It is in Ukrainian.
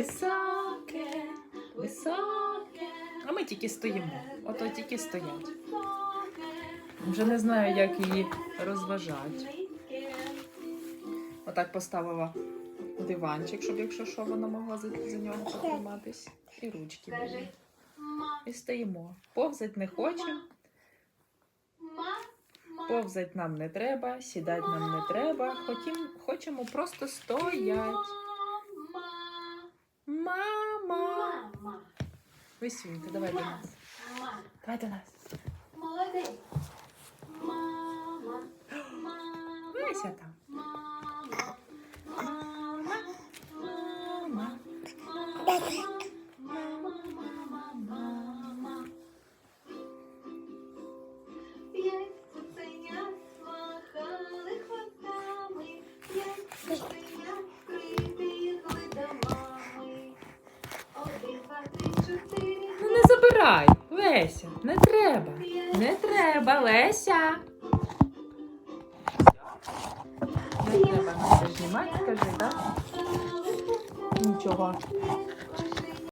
Високе, високе. А ми тільки стоїмо. Ото тільки стоять. Вже не знаю, як її розважати. Отак поставила диванчик, щоб якщо що, вона могла за, за нього потриматись. І ручки були. І стоїмо. Повзать не хочемо, повзать нам не треба, сідати нам не треба. Хотім, хочемо просто стоять. Мама! Висюньте, давай до нас. Давай до нас. Молодець. Мама. Мама. Вися там. Мама. Мама, мама. Мама, мама, мама. Забирай, Леся, не треба. Не треба, Леся. Не треба не знімати, скажи, так? Нічого.